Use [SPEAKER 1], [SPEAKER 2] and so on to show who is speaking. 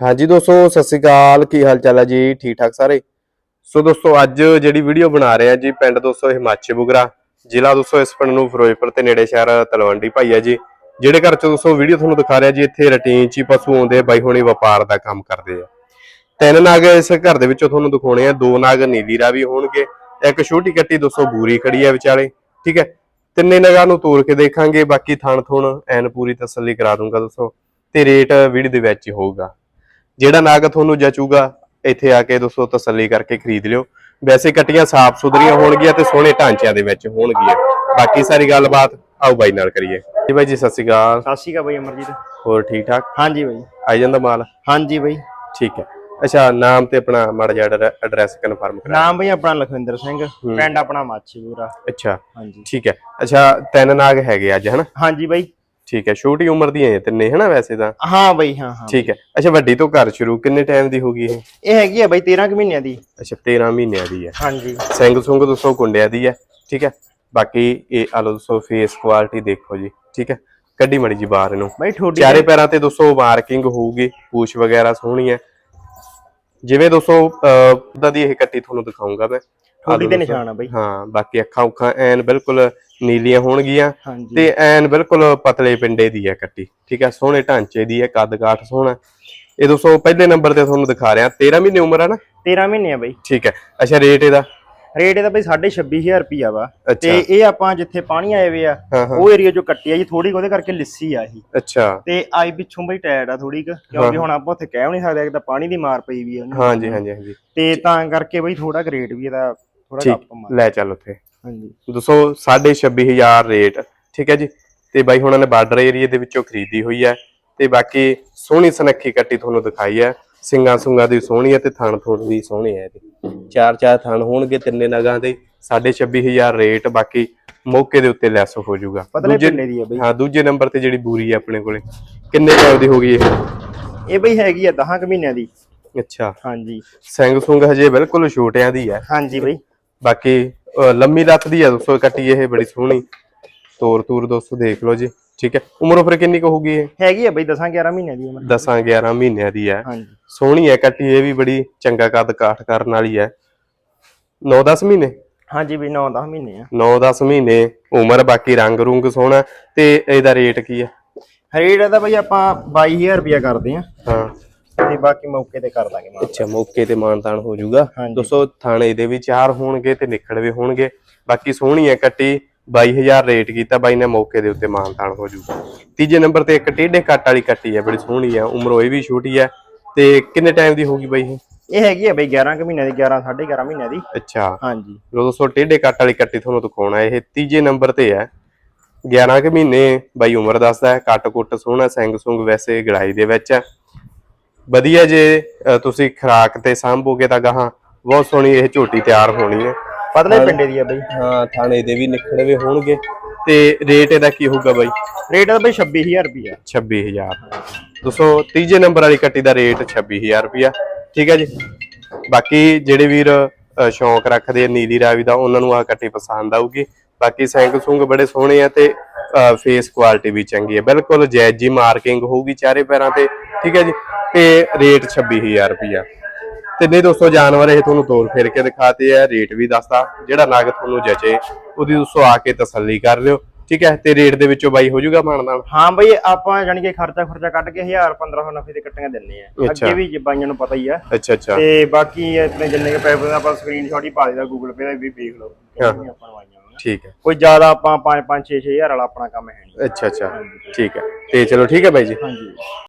[SPEAKER 1] ਹਾਂਜੀ ਦੋਸਤੋ, ਸਤਿ ਸ੍ਰੀ ਅਕਾਲ। ਕੀ ਹਾਲ ਚਾਲ ਹੈ ਜੀ? ਠੀਕ ਠਾਕ ਸਾਰੇ? ਸੋ ਦੋਸਤੋ, ਅੱਜ ਜਿਹੜੀ ਵੀਡੀਓ ਬਣਾ ਰਹੇ ਆ ਜੀ, ਪਿੰਡ ਦੋਸਤੋ ਹਿਮਾਚਲ ਬੁਗਰਾ, ਜ਼ਿਲ੍ਹਾ ਦੋਸਤੋ ਇਸ ਪਿੰਡ ਨੂੰ ਫਿਰੋਜ਼ਪੁਰ ਤੇ ਨੇੜੇ ਸ਼ਹਿਰ ਤਲਵੰਡੀ ਭਾਈ ਆ ਜੀ। ਜਿਹੜੇ ਘਰ ਚ ਦੋਸਤੋ ਵੀਡੀਓ ਤੁਹਾਨੂੰ ਦਿਖਾ ਰਿਹਾ ਜੀ, ਇੱਥੇ ਰੁਟੀਨ ਚ ਪਸ਼ੂ ਆਉਂਦੇ ਬਾਈ ਹੁਣੀ ਵਪਾਰ ਦਾ ਕੰਮ ਕਰਦੇ ਆ। ਤਿੰਨ ਨਾਗ ਇਸ ਘਰ ਦੇ ਵਿੱਚੋਂ ਤੁਹਾਨੂੰ ਦਿਖਾਉਣੇ ਆ, ਦੋ ਨਾਗ ਨੀਲੀ ਰਾਵੀ ਹੋਣਗੇ, ਇੱਕ ਛੋਟੀ ਕੱਟੀ ਦੋਸਤੋ ਬੂਰੀ ਖੜੀ ਆ ਵਿਚਾਲੇ, ਠੀਕ ਹੈ? ਤਿੰਨੇ ਨਗਾਂ ਨੂੰ ਤੋੜ ਕੇ ਦੇਖਾਂਗੇ, ਬਾਕੀ ਥਣ ਥੁਣ ਐਨ ਪੂਰੀ ਤਸੱਲੀ ਕਰਾ ਦੂੰਗਾ ਦੋਸਤੋ, ਤੇ ਰੇਟ ਵੀਡੀਓ ਦੇ ਵਿੱਚ ਹੀ ਹੋਊਗਾ। ਜਿਹੜਾ ਨਾਗ ਤੁਹਾਨੂੰ ਜਚੂਗਾ ਇੱਥੇ ਆ ਕੇ ਦੋਸਤੋ ਤਸੱਲੀ ਕਰਕੇ ਖਰੀਦ ਲਿਓ। ਵੈਸੇ ਕਟੀਆਂ ਸਾਫ਼ ਸੁਥਰੀਆਂ ਹੋਣਗੀਆਂ ਤੇ ਸੋਹਣੇ ਢਾਂਚਿਆਂ ਦੇ ਵਿੱਚ ਹੋਣਗੀਆਂ। ਬਾਕੀ ਸਾਰੀ ਗੱਲਬਾਤ ਆਓ ਬਾਈ ਨਾਲ ਕਰੀਏ। ਜੀ ਬਾਈ ਜੀ ਸਤਿ ਸ਼੍ਰੀ ਅਕਾਲ।
[SPEAKER 2] ਸਤਿ ਸ਼੍ਰੀ ਅਕਾਲ ਬਈ ਅਮਰਜੀਤ।
[SPEAKER 1] ਹੋਰ ਠੀਕ ਠਾਕ?
[SPEAKER 2] ਹਾਂਜੀ ਬਈ।
[SPEAKER 1] ਆਈ ਜਾਂਦਾ ਮਾਲ?
[SPEAKER 2] ਹਾਂਜੀ ਬਈ।
[SPEAKER 1] ਠੀਕ ਹੈ। ਅੱਛਾ ਨਾਮ ਤੇ ਆਪਣਾ ਮਾੜਾ ਜਿਹਾ ਐਡਰੈਸ ਕਨਫਰਮ ਕਰਾ।
[SPEAKER 2] ਨਾਮ ਬਈ ਆਪਣਾ ਲਖਵਿੰਦਰ ਸਿੰਘ। ਪਿੰਡ ਆਪਣਾ ਮਾਛੀਪੁਰਾ।
[SPEAKER 1] ਅੱਛਾ।
[SPEAKER 2] ਹਾਂਜੀ।
[SPEAKER 1] ਠੀਕ ਹੈ। ਅੱਛਾ ਤਿੰਨ ਨਾਗ ਹੈਗੇ ਅੱਜ ਹਨਾ?
[SPEAKER 2] ਹਾਂਜੀ ਬਈ।
[SPEAKER 1] ਠੀਕ ਹੈ ਛੋਟੀ ਉਮਰ ਦੀਆਂ ਇਹ ਤਿੰਨੇ ਹਨਾ ਵੈਸੇ ਤਾਂ?
[SPEAKER 2] ਹਾਂ ਬਈ ਹਾਂ ਹਾਂ
[SPEAKER 1] ਠੀਕ ਹੈ। ਅੱਛਾ ਵੱਡੀ ਤੋਂ ਘਰ ਸ਼ੁਰੂ ਕਿੰਨੇ ਟਾਈਮ ਦੀ ਹੋਗੀ ਇਹ?
[SPEAKER 2] ਇਹ ਹੈਗੀ ਆ ਬਈ 13 ਕੁ ਮਹੀਨਿਆਂ ਦੀ।
[SPEAKER 1] ਅੱਛਾ 13 ਮਹੀਨਿਆਂ ਦੀ ਹੈ।
[SPEAKER 2] ਹਾਂਜੀ।
[SPEAKER 1] ਸਿੰਘ ਸੁੰਗ ਦੋਸਤੋ ਕੁੰਡਿਆਂ ਦੀ ਹੈ ਠੀਕ ਹੈ। ਬਾਕੀ ਇਹ ਆਲੋ ਦੋਸਤੋ ਫੇਸ ਕੁਆਲਿਟੀ ਦੇਖੋ ਜੀ ਠੀਕ ਹੈ। ਕੱਢੀ ਮੜੀ ਜੀ ਬਾਹਰ ਇਹਨੂੰ।
[SPEAKER 2] ਬਈ ਠੋਡੀ
[SPEAKER 1] ਚਾਰੇ ਪੈਰਾਂ ਤੇ ਦੋਸਤੋ ਮਾਰਕਿੰਗ ਹੋਊਗੀ ਪੂਛ ਵਗੈਰਾ ਸੋਹਣੀ ਹੈ। ਜਿਵੇਂ ਦੋਸਤੋ ਉਹਦਾ ਦੀ ਇਹ ਕੱਟੀ ਤੁਹਾਨੂੰ ਦਿਖਾਉਂਗਾ ਮੈਂ।
[SPEAKER 2] ਤੇ
[SPEAKER 1] ਦੋਸਤੋ।
[SPEAKER 2] ਨਿਸ਼ਾਨ ਆ ਬਈ।
[SPEAKER 1] ਹਾਂ ਬਾਕੀ ਅੱਖਾਂ ਉੱਖਾਂ ਐਨ ਬਿਲਕੁਲ ਨੀਲੀਆਂ ਹੋਣਗੀਆਂ। ਤੇ ਐਨ ਬਿਲਕੁਲ ਪਤਲੇ ਪਿੰਡੇ ਦੀ ਹੈ ਕੱਟੀ ਠੀਕ ਹੈ ਸੋਹਣੇ ਢਾਂਚੇ ਦੀ ਹੈ ਕੱਦ ਕਾਠ ਸੋਹਣਾ। ਇਹ ਦੋਸਤੋ ਪਹਿਲੇ ਨੰਬਰ ਤੇ ਤੁਹਾਨੂੰ ਦਿਖਾ ਰਿਹਾ 13 ਮਹੀਨੇ ਉਮਰ ਹੈ ਨਾ?
[SPEAKER 2] 13 ਮਹੀਨੇ ਆ ਬਈ।
[SPEAKER 1] ਠੀਕ ਹੈ ਅੱਛਾ ਰੇਟ ਇਹਦਾ?
[SPEAKER 2] ਰੇਟ ਇਹਦਾ ਬਈ 26500 ਰੁਪਿਆ ਵਾ। ਤੇ ਇਹ ਆਪਾਂ ਜਿੱਥੇ ਪਾਣੀ ਆਏ ਵੇ ਆ ਉਹ ਏਰੀਆ ਜੋ ਕੱਟੀ ਆ ਜੀ ਥੋੜੀ ਉਹਦੇ ਕਰਕੇ ਲਿੱਸੀ ਆ ਇਹ।
[SPEAKER 1] ਅੱਛਾ।
[SPEAKER 2] ਤੇ ਆਈ ਪਿੱਛੋਂ ਬਈ ਟਾਇਰ ਆ ਥੋੜੀ ਕਿਉਂਕਿ ਹੁਣ ਆਪਾਂ ਉੱਥੇ ਕਹਿ ਨਹੀਂ ਸਕਦੇ ਕਿ ਤਾਂ ਪਾਣੀ ਦੀ ਮਾਰ ਪਈ ਵੀ ਆ ਉਹਨੂੰ।
[SPEAKER 1] ਹਾਂਜੀ ਹਾਂਜੀ ਹਾਂਜੀ।
[SPEAKER 2] ਤੇ ਤਾਂ ਕਰਕੇ ਬਈ ਥੋੜਾ ਰੇਟ ਵੀ ਇਹਦਾ ਥੋੜਾ ਘੱਟ ਮਾਰ।
[SPEAKER 1] ਲੈ ਚੱਲ ਉੱਥੇ।
[SPEAKER 2] ਹਾਂਜੀ।
[SPEAKER 1] ਦੋਸਤੋ 26500 ਰੇਟ ਠੀਕ ਹੈ ਜੀ? ਤੇ ਬਾਈ ਹੁਣਾਂ ਨੇ ਬਾਰਡਰ ਏਰੀਆ ਦੇ ਵਿੱਚੋਂ ਖਰੀਦੀ ਹੋਈ ਹੈ। ਤੇ ਬਾਕੀ ਸੋਹਣੀ ਸੁਨੱਖੀ ਕੱਟੀ ਤੁਹਾਨੂੰ ਦਿਖਾਈ ਹੈ। ਸਿੰਗਾ ਸੁੰਗਾ ਦੀ ਸੋਹਣੀ ਹੈ ਤੇ ਥਣ ਥੁਣ ਵੀ ਸੋਹਣੇ ਹੈ ਇਹਦੇ। ਚਾਰ ਚਾਰ ਥਣ ਹੋਣਗੇ ਤਿੰਨੇ ਨਗਾਂ ਦੇ 26500 ਰੇਟ ਬਾਕੀ ਮੌਕੇ ਦੇ ਉੱਤੇ ਲੈਸ ਹੋ ਜਾਊਗਾ।
[SPEAKER 2] ਪਤਲੇ ਪਿੰਡੇ ਦੀ ਆ ਬਈ।
[SPEAKER 1] ਹਾਂ ਦੂਜੇ ਨੰਬਰ ਤੇ ਜਿਹੜੀ ਬੂਰੀ ਹੈ ਆਪਣੇ ਕੋਲੇ। ਕਿੰਨੇ ਟਾਈਮ ਦੀ ਹੋ ਗਈ ਇਹ?
[SPEAKER 2] ਇਹ ਬਈ ਹੈਗੀ ਆ 10 ਕੁ ਮਹੀਨਿਆਂ ਦੀ।
[SPEAKER 1] ਅੱਛਾ।
[SPEAKER 2] ਹਾਂਜੀ।
[SPEAKER 1] ਸਿੰਘ ਸੁੰਗ ਹਜੇ ਬਿਲਕੁਲ ਛੋਟਿਆਂ ਦੀ ਹੈ
[SPEAKER 2] ਹਾਂਜੀ ਬਈ।
[SPEAKER 1] ਬਾਕੀ ਲੰਮੀ ਲੱਤ ਦੀ ਆ ਦੋਸਤੋ ਕੱਟੀ ਇਹ ਬੜੀ ਸੋਹਣੀ। ਤੋਰ ਤੂਰ ਦੋਸਤੋ ਦੇਖ ਲਓ ਜੀ। ਠੀਕ ਹੈ। ਉਮਰ ਉਪਰ ਕਿੰਨੀ ਕੁ ਹੋਊਗੀ ਇਹ?
[SPEAKER 2] ਹੈਗੀ ਆ ਬਈ 10 11 ਮਹੀਨਿਆਂ ਦੀ ਉਮਰ।
[SPEAKER 1] 10 11 ਮਹੀਨਿਆਂ ਦੀ ਹੈ।
[SPEAKER 2] ਹਾਂਜੀ।
[SPEAKER 1] ਸੋਹਣੀ ਹੈ ਕੱਟੀ ਇਹ ਵੀ ਬੜੀ ਚੰਗਾ ਕੱਦ ਕਾਠ ਕਰਨ ਵਾਲੀ ਹੈ। 9-10 ਮਹੀਨੇ?
[SPEAKER 2] ਹਾਂਜੀ ਬਈ 9 10 ਮਹੀਨੇ ਆ।
[SPEAKER 1] 9-10 ਮਹੀਨੇ ਉਮਰ ਬਾਕੀ ਰੰਗ ਰੁੰਗ ਸੋਹਣਾ ਤੇ ਇਹਦਾ ਰੇਟ ਕੀ ਹੈ?
[SPEAKER 2] ਰੇਟ ਇਹਦਾ ਬਈ ਆਪਾਂ 22000 ਰੁਪਿਆ ਕਰਦੇ ਆ
[SPEAKER 1] ਹਾਂ।
[SPEAKER 2] ਤੇ ਬਾਕੀ ਮੌਕੇ ਤੇ ਕਰ ਦਾਂਗੇ ਮਾਨ
[SPEAKER 1] ਅੱਛਾ ਮੌਕੇ ਤੇ ਮਾਨਤਾਨ ਹੋ ਜਾਊਗਾ। ਦੋਸਤੋ ਥਾਣੇ ਦੇ ਵੀ ਚਾਰ ਹੋਣਗੇ ਤੇ ਨਿਖੜਵੇ ਹੋਣਗੇ। ਬਾਕੀ ਸੋਹਣੀ ਹੈ ਕੱਟੀ। 22000 ਰੇਟ ਕੀਤਾ ਬਾਈ ਨੇ ਮੌਕੇ ਦੇ ਉੱਤੇ ਮਾਨਤਾਨ ਹੋ ਜਾਊਗਾ ਤੀਜੇ ਨੰਬਰ ਤੇ ਇੱਕ ਟੇਢੇ ਕੱਟ ਵਾਲੀ ਕੱਟੀ ਹੈ ਬੜੀ ਸੋਹਣੀ ਹੈ ਉਮਰ ਇਹ ਵੀ ਛੋਟੀ ਹੈ। ਤੇ ਕਿੰਨੇ ਟਾਈਮ ਦੀ ਹੋਊਗੀ ਬਾਈ ਇਹ?
[SPEAKER 2] ਇਹ ਹੈਗੀ ਆ ਬਈ 11 ਕੁ ਮਹੀਨਿਆਂ ਦੀ 11 11.5 ਮਹੀਨਿਆਂ ਦੀ।
[SPEAKER 1] ਅੱਛਾ।
[SPEAKER 2] ਹਾਂਜੀ।
[SPEAKER 1] ਦੋਸਤੋ ਟੇਢੇ ਕੱਟ ਵਾਲੀ ਕੱਟੀ ਤੁਹਾਨੂੰ ਦਿਖਾਉਣਾ ਇਹ ਤੀਜੇ ਨੰਬਰ ਤੇ ਹੈ। 11 ਕੁ ਮਹੀਨੇ ਬਾਈ ਉਮਰ ਦੱਸਦਾ ਹੈ ਕੱਟ ਕੁੱਟ ਸੋਹਣਾ ਸਿੰਘ ਸੁੰਗ ਵੈਸੇ ਗੜਾਈ ਦੇ ਵਿੱਚ ਹੈ। ਵਧੀਆ ਜੇ ਤੁਸੀਂ ਖਰਾਕ ਤੇ ਸਾਂਭੋਗੇ ਤਾਂ ਗਾਹਾਂ ਬਹੁਤ ਸੋਹਣੀ ਇਹ ਝੋਟੀ ਤਿਆਰ ਹੋਣੀ ਹੈ।
[SPEAKER 2] ਪਤਲੇ ਪਿੰਡੇ ਦੀ ਆ ਬਈ।
[SPEAKER 1] ਹਾਂ ਥਾਣੇ ਦੇ ਵੀ ਨਿਖੜਵੇ ਹੋਣਗੇ। ਤੇ ਰੇਟ ਇਹਦਾ ਕੀ ਹੋਊਗਾ ਬਾਈ?
[SPEAKER 2] ਰੇਟ ਇਹਦਾ ਬਈ 26000 ਰੁਪਿਆ
[SPEAKER 1] 26000 ਦੋਸਤੋ ਤੀਜੇ ਨੰਬਰ ਵਾਲੀ ਕੱਟੀ ਦਾ ਰੇਟ 26000 ਰੁਪਿਆ ਠੀਕ ਹੈ ਜੀ? ਬਾਕੀ ਜਿਹੜੇ ਵੀਰ ਸ਼ੌਂਕ ਰੱਖਦੇ ਨੀਲੀ ਰਾਵੀ ਦਾ ਉਹਨਾਂ ਨੂੰ ਆ ਕੱਟੀ ਪਸੰਦ ਆਊਗੀ। ਬਾਕੀ ਸੈਂਕ ਸੁੰਗ ਬੜੇ ਸੋਹਣੇ ਆ ਤੇ ਫੇਸ ਕੁਆਲਿਟੀ ਵੀ ਚੰਗੀ ਹੈ ਬਿਲਕੁਲ ਜਾਇਜ਼ ਜੀ ਮਾਰਕਿੰਗ ਹੋਊਗੀ ਚਾਰੇ ਪੈਰਾਂ ਤੇ। ਠੀਕ ਹੈ ਜੀ? ਤੇ ਰੇਟ 26000 ਰੁਪਿਆ ਤੇ ਨਹੀਂ ਦੋਸਤੋ ਜਾਨਵਰ ਇਹ ਤੁਹਾਨੂੰ ਤੋਰ ਫੇਰ ਕੇ ਦਿਖਾਤੇ ਆ ਰੇਟ ਵੀ ਦੱਸਦਾ ਜਿਹੜਾ ਨਗ ਤੁਹਾਨੂੰ ਜਚੇ ਉਹਦੀ ਦੋਸਤੋ ਆ ਕੇ ਤਸੱਲੀ ਕਰ ਲਿਓ ਠੀਕ ਹੈ? ਤੇ ਰੇਟ ਦੇ ਵਿੱਚੋਂ ਬਾਈ ਹੋ ਜਾਊਗਾ ਮਾਨ ਨਾਲ?
[SPEAKER 2] ਹਾਂ ਬਈ ਆਪਾਂ ਜਾਨੀ ਕਿ ਖਰਚਾ ਖਰਚਾ ਕੱਢ ਕੇ 1000 1500 ਨਫੇ ਦੇ ਕੱਟੀਆਂ ਦਿੰਨੇ ਆ। ਅੱਗੇ ਵੀ ਜੇ ਬਾਈਆਂ ਨੂੰ ਪਤਾ ਹੀ ਆ।
[SPEAKER 1] ਅੱਛਾ ਅੱਛਾ।
[SPEAKER 2] ਤੇ ਬਾਕੀ ਆਪਣੇ ਜਿੰਨੇ ਕੇ ਪੈਸੇ ਆਪਾਂ ਸਕਰੀਨਸ਼ਾਟ ਹੀ ਪਾ ਦੇਦਾ ਗੂਗਲ ਪੇ ਦਾ ਵੀ ਦੇਖ ਲਓ ਆਪਾਂ ਨੂੰ ਆਈਆਂ।
[SPEAKER 1] ਠੀਕ ਹੈ।
[SPEAKER 2] ਕੋਈ ਜ਼ਿਆਦਾ ਆਪਾਂ 5 5 6 6000 ਵਾਲਾ ਆਪਣਾ ਕੰਮ ਹੈ ਨਹੀਂ।
[SPEAKER 1] ਅੱਛਾ ਅੱਛਾ। ਠੀਕ ਹੈ। ਤੇ ਚਲੋ ਠੀਕ ਹੈ ਬਾਈ ਜੀ।
[SPEAKER 2] ਹਾਂਜੀ।